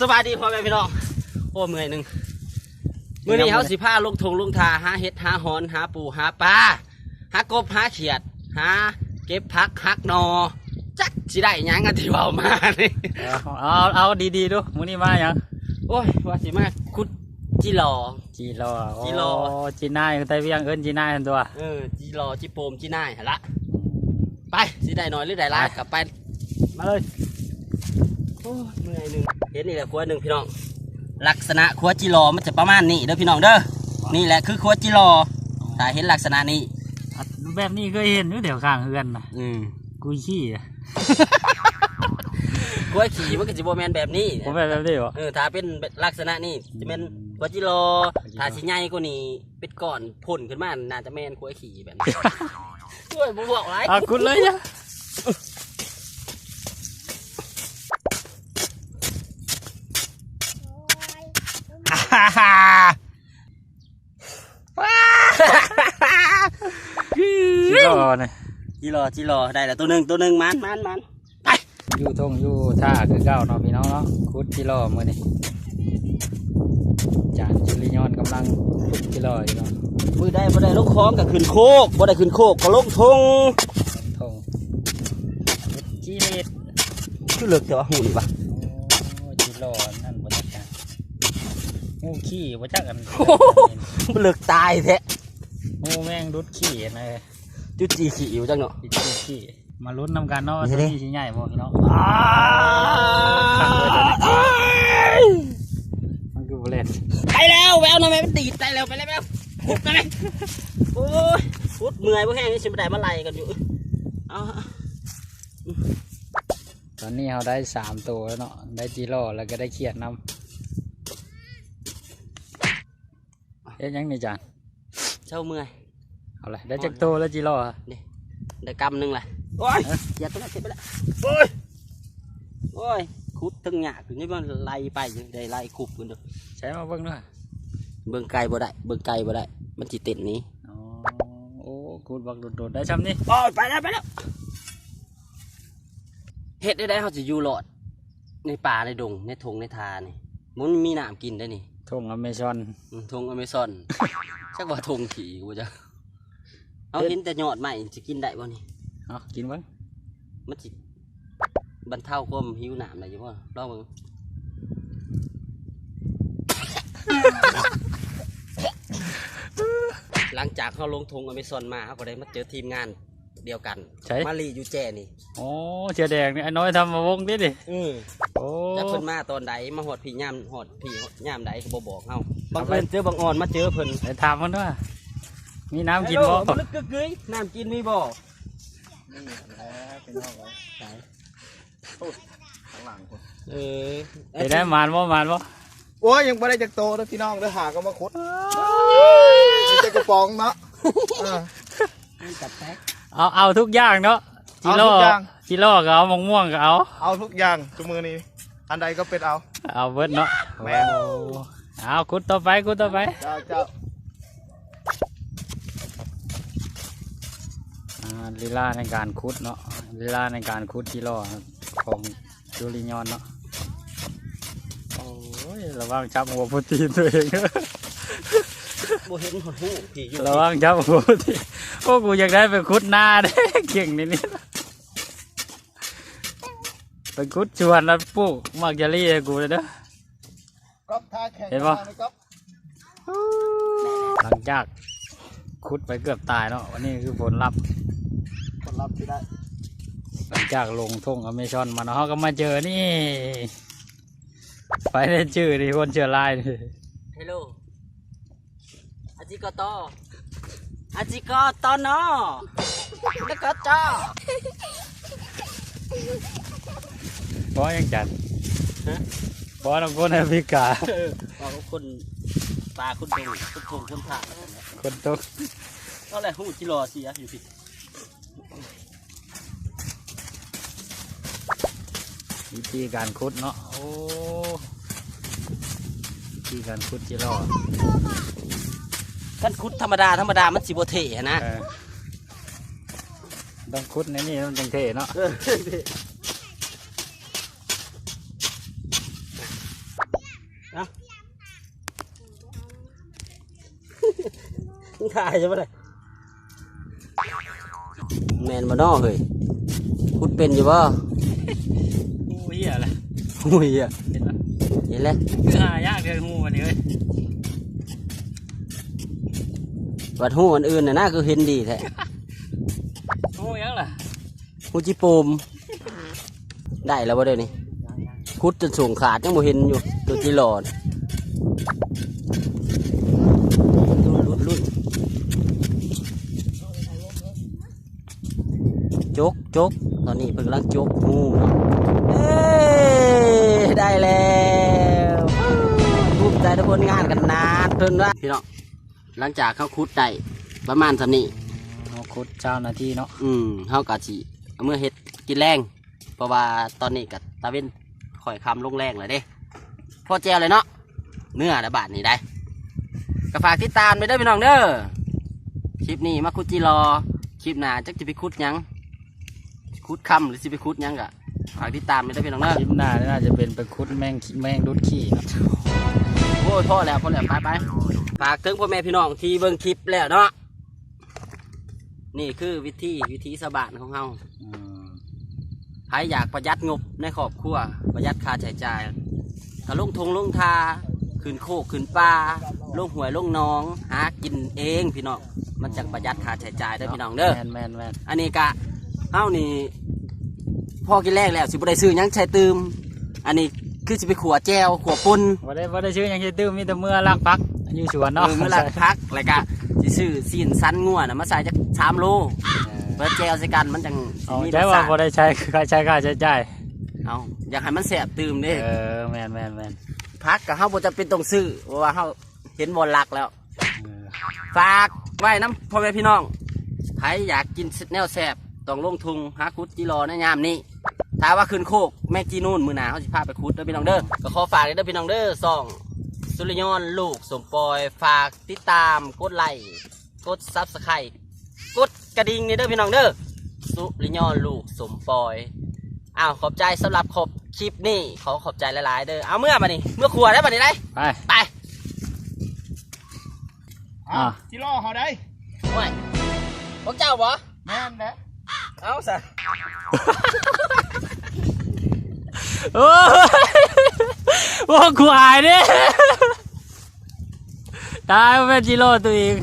สวัสดีพ่อแม่พี่น้องโอ้เมื่อยหนึ่งมื่อนี้เขาสิพาลงทงลงทาหาเห็ดหาหอนหาปูหาปลาหากบหาเขียดหาเก็บผักหักหนอ จักสิได้หยังกันที่เบามานี่เอาเอาเอาดีๆดูมื้อนี้มาหยังโอ้ยว่าสิมาคุดจิรอจีรอจีรอ โจีน่ายไต้เวียงเอิ้นจีน่ายทันตัวเออจิรอจิโปมจิน่ายหนละไปสิได้น้อยหรือได้หลายกลับไปมาเลยโอ้ย เมื่อยหนึ่งเห็นนี่แหละครัวหนึ่งพี่น้อง ลักษณะครัวจิรอมันจะประมาณนี้เด้อพี่น้องเด้อ นี่แหละคือครัวจิรอถ้าเห็นลักษณะนี้อะแบบนี้เคยเห็นอยู่เดี๋ยวข้างเฮือนนะอืมกุยขี้อะกล้วยขี่มันก็จะโบแมนแบบนี้ผมแบบแบบนี้บ่เออถ้าเป็นลักษณะนี้จะเป็นกวจิโลถ้าสิใหญ่กว่านี้เป็นก่อนพ่นขึ้นมาน่าจะแมนกล้วยขี่แบบนี้กล้วยบวกไรเอาคุณเลยจ้ะ จีรอเนี่ยจิโลจิโลได้แล้วตัวหนึ่งตัวหนึ่งมันมันมันอยู่ทงอยู่ท่าคือเก้าเนาะพี่น้องเนาะคุดจีรอมื้อนี้จานจุลิยอนกำลังคุดจีรออยู่เนาะมือได้บ่ได้ลงคลองก็ขึ้นโคกบ่ได้ขึ้นโคกก็ลงทงทงคุดจีเล็ดคือเลิกแต่ว่าหุ่นปะโอ้จีรอนั่นบ่จักกันงูขี้บ่จักกันมันเลิกตายแท้งูแม่งดุดขี้นะ จุดจีขี่อยู่จังเนาะขี้ขี้ขี้มาลุ้นนำกันเนาะว่านี่ตัวดินี้สิใหญ่บ่พี่น้องอ้ายมันคือบ่เล่นไปแล้วแววนะแม่มันตีดไปแล้วไปแล้วแววพุดไปเลยโอ้ยพุดเมื่อยพวกแห้งนี่สิบได้มาไล่กันอยู่เอาตอนนี้เราได้สามตัวแล้วเนาะได้จีรอแล้วก็ได้เขียดนำเอ๊ะยังนี่จานเช่าเมื่อย เอาเลยได้จักตัวแล้วจีรออะได้กำหนึ่งเลยโอ้ยอย่าตัวนั้นเก็บไปแล้วโอ้ยโอ้ยคุดทั้งหยาคือนี่มันไล่ไปอยู่ได้ไล่คุบกันเด้อใช้มาเบิ่งด้วยเบิ่งไกลบ่ได้เบิ่งไกลบ่ได้ มันจิติดหนี้อ๋อโอ้กูดบักโดดๆได้ช้ำนี่โอ้ยไปแล้วไปแล้วเฮ็ดได้ได้เขาจะอยู่รอด ในป่าในดงในทงในทานี่มันมีน้ำกินได้นี่ทงอเมซอนอืมทงอเมซอนชักว่าทงขี่กูจะ เอาเห็นแต่ยอดใหม่จะกินได้บ่นี่เอากินเบิ่งมันสิบรรเทาความหิวหนามได้อยู่บ่ลองเบิ่งหลังจากเขาลงทงอเมซอนมาเขาก็ได้มาเจอทีมงานเดียวกันใช้มาลีอยู่แจนี่โอ้เชียแดงนี่ไอ้น้อยทำมาวงดิดิอือโอ้จักเพิ่นมาตอนใดมาหอดพี่ย่ามหอดพี่ย่ามใดก็บ่บอกเฮาบางเอาไปเพิ่นเจอบางอ่อนมาเจอเพิ่นไปถามมันด้วย มีน้ำกินบ่ฮัลโหลลึกกึกกึยน้ำกินมีบ่เออไปได้มานบ่มานบ่โอ้ยยังไม่ได้จากโตนะพี่น้องเด้อหาก็มาคุดมีแต่กระป๋องเนาะเออจับแท็กเอาเอาทุกอย่างเนาะจิโร่เอาทุกอย่างจิโร่ก็เอามะม่วงก็เอาเอาทุกอย่างจุมือนี้อันใดก็เป็นเอา เอาเบิดเนาะแม่นโอ้เอาคุดต่อไปคุดต่อไปเจ้าเจ้า อ่า ลีลาในการคุดเนาะลีลาในการคุดจิโร่ของจูริยอนเนาะโอ้ยระวังจับหัวโปรตีนตัวเองบ่เห็นหดหูพี่อยู่ระวังจับหัวโปรตีนพวกกูอยากได้ไปคุดหน้าเด้เก่งนิดนิดไปคุดชวนแล้วปลูกมักจะรีให้กูเลยเด้อก๊อฟท่าแข่งเห็นปะไหมก๊อฟหลังจากคุดไปเกือบตายเนาะวันนี้คือผลลัพธ์ ผลลัพธ์ที่ได้หลังจากลงทุ่งอเมซอนมาเนาะเขาก็มาเจอนี่ไปได้ชื่อนี่คนเชื่อลายนี่ฮัลโหลอาจิโกโตอาจิโกโตเนาะแล้วก็จ้าเพราะยังจัดเพราะน้องคนแอฟริกาว่าเขาคนปลาคนดงคนคงคนผ่าคนตกก็เลยหูจิรอเสียอยู่พี่ วิธีการขุดเนาะโอ้วิธีการขุดจิรอดกันขุดธรรมดาธรรมดามันสิบเทนะ เออต้องขุดในนี่มันจังเท่เนาะถ่ายใช่ไหมล่ะแมนมาดอเฮ้ยขุดเป็นอยู่ป่ะ อุ้ยอะเห็นปะเห็นแล้วคือหายากเลยงูมันนี่เว้ยวัดหูอันอื่นน่ะน่าคือเห็นดีแท้งูยังล่ะหูจิโปม ได้แล้วบ่เดี๋ยวนี้คุดจนสูงขาดยังบ่เห็นอยู่ตัวที่หลอดลุ้นลุ้นจกจกตอนนี้เพิ่งกำลังจกงูเนาะเอ้ย ได้แล้วภูมิใจทุกคนงานกันนานเพิ่นว่าพี่น้องหลังจากเขาคุดได้ประมาณสำนี้เอาคุดเจ้าหน้าที่เนาะอืมเฮากะสิเอามื่อเฮ็ดกินแรงเพราะว่าตอนนี้กับตาเว้นข่อยคำลงแรงเลยเด้พอแจวเลยเนาะเนื้อระบาดนี่ได้ก็ฝากติดตามไปเด้อพี่น้องเด้อคลิปนี้มาคุดจีรอคลิปหน้าจักจะไปคุดหยังคุดคำหรือสิไปคุดหยังกะ ฝากติดตามไปเด้อพี่น้องเด้อคลิปหน้าน่าจะเป็นไปคุดแมงแมงดุดขี้เนาะโอ้ยพ่อแล้วพ่อแล้วไปไปฝากถึงพ่อแม่พี่น้องที่เบิ่งคลิปแล้วเนาะนี่คือวิธีวิธีสบานของเฮาอืมใครอยากประหยัดงบในครอบครัวประหยัดค่าใช้จ่ายก็ลงทงลงทาขึ้นโคกขึ้นปลาลงหวยลงหน้อง หากินเองพี่น้องมันจังประหยัดค่าใช้จ่ายเด้อพี่น้องเด้อ แมนแมนแมน อันนี้กะเฮานี่ พ่อกินแรกแล้วสิบ่ได้ซื้อหยังใช้ตืม อันนี้คือสิไปขัวแจวขัวปุ่นว่าได้ว่าได้ชื่อหยังจะตื้มมีแต่เมื่อลากพักอยู่สวนเอเนาะอเมื่อไรพักแล้วก็สิซื้อซีนสันงัวน่ะมาใส่จักสามโลเออเพื่อแจวใส่กันมันจังสิเอามีรใช้สว่าชาติพอได้ใช้คือใช้ค่าใช้จ่ายเอาอยากให้มันแสบตืมเด้ เออแมนแมนแมนพักกับเฮาบ่จำเป็นต้องซื้อเพราะว่าเฮาเห็นบอลหลักแล้ว เออฝากไว้น้ำพ่อแม่พี่น้องใครอยากกินแนวแซ่บต้องลงทุงหาคุดจิรอในยามนี้ ถ้าว่าขึ้นโคกแม่จีนู่นมือหนาเขาสิพาไปคุดเด้อพี่น้องเด้อก็ขอฝากเด้อพี่น้องเด้อส่องสุริยนต์ลูกสมปอยฝากติดตามกดไลค์กดซับสไครต์กดกระดิ่งนี่เด้อพี่น้องเด้อสุริยนต์ลูกสมปอยอ้าวขอบใจสำหรับขอบคลิปนี้ขอขอบใจหลายๆเด้อเอาเมื่อมานี่เมื่อครัวได้มานี่ได้ไปไปอะจิโร่เขาได้โอ้ยพวกเจ้าบ่แม่นแหละเอาซะ โอ้ยโอ้กูอายเนี่ยตายเป็นจิโร่ตัวเอง